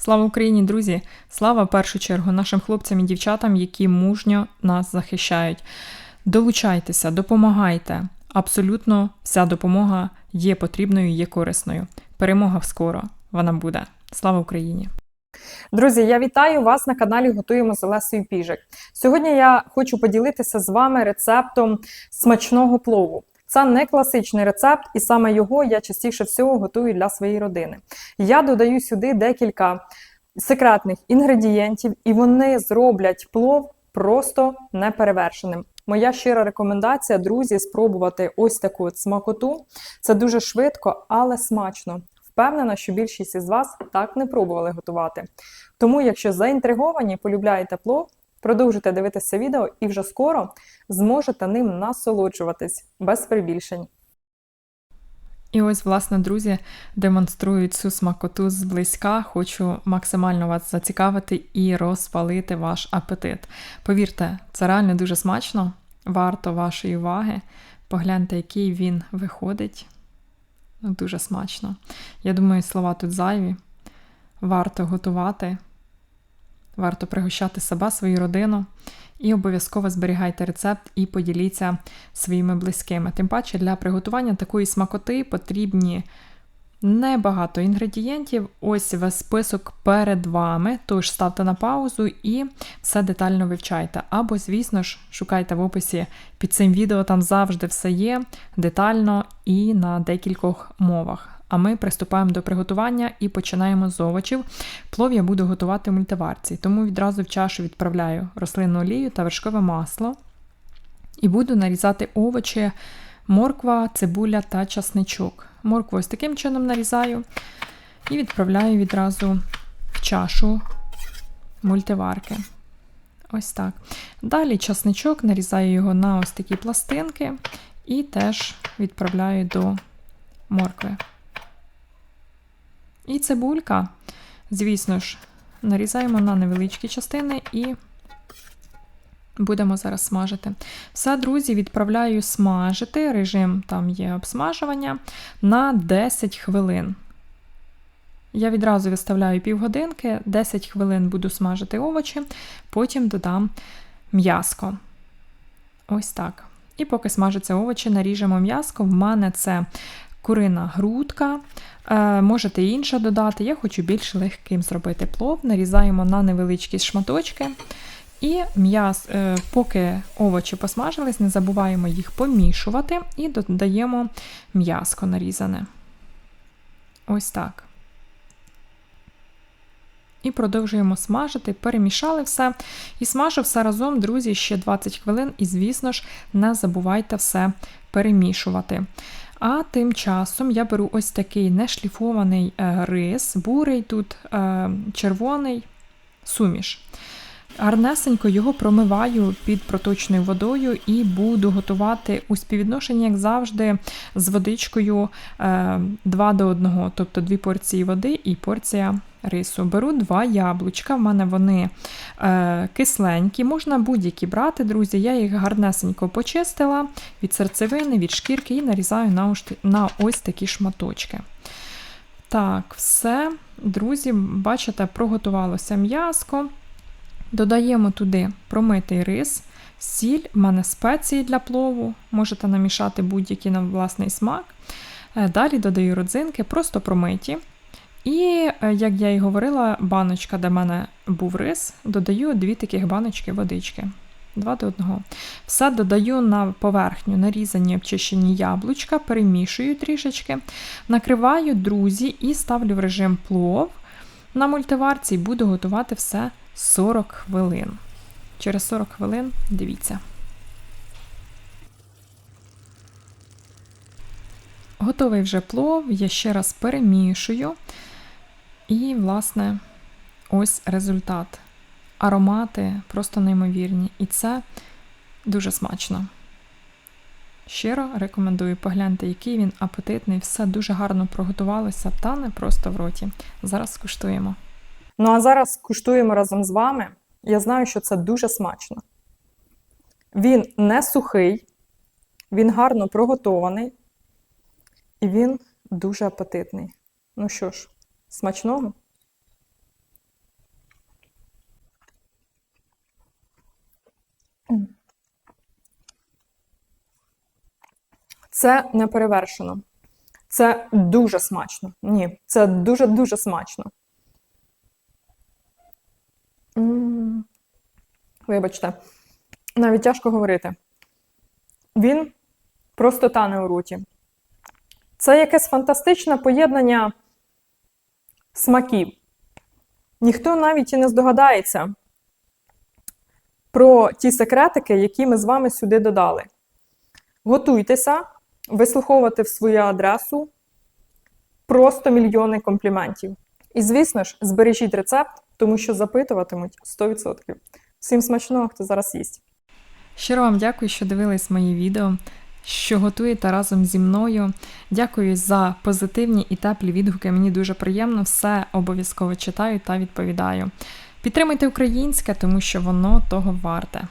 Слава Україні, друзі! Слава в першу чергу нашим хлопцям і дівчатам, які мужньо нас захищають. Долучайтеся, допомагайте. Абсолютно вся допомога є потрібною, є корисною. Перемога скоро вона буде. Слава Україні! Друзі, я вітаю вас на каналі Готуємо з Олесою Піжик. Сьогодні я хочу поділитися з вами рецептом смачного плову. Це не класичний рецепт, і саме його я частіше всього готую для своєї родини. Я додаю сюди декілька секретних інгредієнтів, і вони зроблять плов просто неперевершеним. Моя щира рекомендація, друзі, спробувати ось таку от смакоту. Це дуже швидко, але смачно. Впевнена, що більшість із вас так не пробували готувати. Тому, якщо заінтриговані, полюбляєте плов, продовжуйте дивитися відео і вже скоро зможете ним насолоджуватись без прибільшень. І ось, власне, друзі, демонструють цю смакоту зблизька. Хочу максимально вас зацікавити і розпалити ваш апетит. Повірте, це реально дуже смачно, варто вашої уваги. Погляньте, який він виходить. Ну, Дуже смачно. Я думаю, слова тут зайві. Варто готувати, варто пригощати себе, свою родину. І обов'язково зберігайте рецепт і поділіться своїми близькими. Тим паче для приготування такої смакоти потрібні небагато інгредієнтів. Ось весь список перед вами. Тож ставте на паузу і все детально вивчайте. Або, звісно ж, шукайте в описі під цим відео, там завжди все є детально і на декількох мовах. А ми приступаємо до приготування і починаємо з овочів. Плов я буду готувати в мультиварці, тому відразу в чашу відправляю рослинну олію та вершкове масло. І буду нарізати овочі, морква, цибуля та часничок. Моркву ось таким чином нарізаю і відправляю відразу в чашу мультиварки. Ось так. Далі часничок, нарізаю його на ось такі пластинки і теж відправляю до моркви. І цибулька, звісно ж, нарізаємо на невеличкі частини і будемо зараз смажити. Все, друзі, відправляю смажити. Режим там є обсмажування на 10 хвилин. Я відразу виставляю півгодинки, 10 хвилин буду смажити овочі, потім додам м'яско. Ось так. І поки смажаться овочі, наріжемо м'яско. В мене це курина грудка. Е, можете інше додати. Я хочу більш легким зробити плов. Нарізаємо на невеличкі шматочки. І м'яс, е, поки овочі посмажились, не забуваємо їх помішувати і додаємо м'яско нарізане. Ось так. І продовжуємо смажити, перемішали все. І смажу все разом, друзі, ще 20 хвилин, і, звісно ж, не забувайте все перемішувати. А тим часом я беру ось такий нешліфований е, рис, бурий тут е, червоний суміш. Гарнесенько його промиваю під проточною водою і буду готувати у співвідношенні, як завжди, з водичкою 2 до 1, тобто 2 порції води і порція рису. Беру два яблучка, в мене вони е, кисленькі, можна будь-які брати, друзі. Я їх гарнесенько почистила від серцевини, від шкірки і нарізаю на ось такі шматочки. Так, все, друзі, бачите, проготувалося м'язко. Додаємо туди промитий рис, сіль, в мене спеції для плову, можете намішати будь-який на власний смак. Е, далі додаю родзинки, просто промиті. І, е, як я і говорила, баночка, де в мене був рис, додаю дві таких баночки водички. Два до одного. Все додаю на поверхню нарізані обчищені яблучка, перемішую трішечки, накриваю друзі і ставлю в режим плов на мультиварці і буду готувати все 40 хвилин. Через 40 хвилин дивіться. Готовий вже плов, я ще раз перемішую. І, власне, ось результат. Аромати просто неймовірні. І це дуже смачно. Щиро рекомендую погляньте, який він апетитний, все дуже гарно проготувалося, та не просто в роті. Зараз скуштуємо. Ну а зараз куштуємо разом з вами. Я знаю, що це дуже смачно. Він не сухий, він гарно приготований і він дуже апетитний. Ну що ж, смачного. Це не перевершено. Це дуже смачно. Ні, це дуже-дуже смачно. Вибачте, навіть тяжко говорити. Він просто тане у руті. Це якесь фантастичне поєднання смаків. Ніхто навіть і не здогадається про ті секретики, які ми з вами сюди додали. Готуйтеся вислуховувати в свою адресу просто мільйони компліментів. І, звісно ж, збережіть рецепт, тому що запитуватимуть 100%. Всім смачного, хто зараз їсть. Щиро вам дякую, що дивились мої відео, що готуєте разом зі мною. Дякую за позитивні і теплі відгуки. Мені дуже приємно, все обов'язково читаю та відповідаю. Підтримуйте українське, тому що воно того варте.